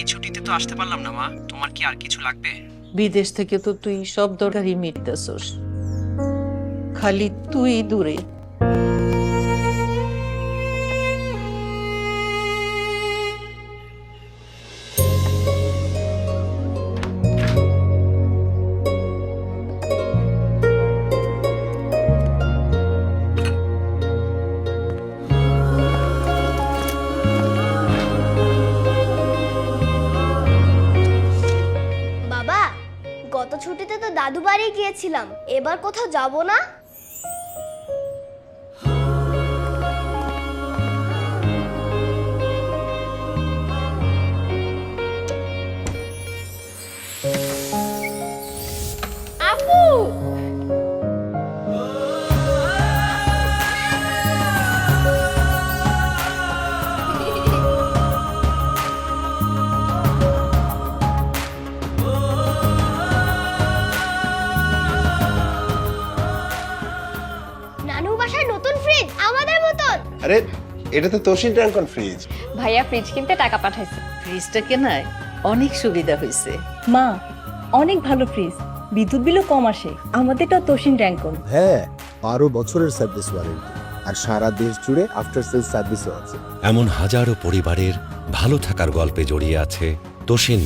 এই ছুটিতে তো আসতে পারলাম না, মা। তোমার কি আর কিছু লাগবে? বিদেশ থেকে তো তুই সব দরকারই মিটতেছস। খালি তুই দূরে। গত ছুটিতে তো দাদু বাড়ি গিয়েছিলাম। এবার কোথাও যাব না? নানু বাসায় নতুন ফ্রিজ আমাদের মতন। আরে এটা তো তোষিন ট্যাঙ্কন ফ্রিজ ভাইয়া ফ্রিজ কিনতে টাকা পাঠাইছে। ফ্রিজটা কেনায় অনেক সুবিধা হয়েছে মা অনেক ভালো ফ্রিজ বিদ্যুৎ বিলও কম আসে। আমাদেরটা তোষিন ট্যাঙ্কন হ্যাঁ বারো বছরের সার্ভিস ওয়ারেন্টি আর সারা দেশ জুড়ে আফটার সেল সার্ভিসও আছে। এমন হাজারো পরিবারের ভালো থাকার গল্পে জড়িয়ে আছে তোষিন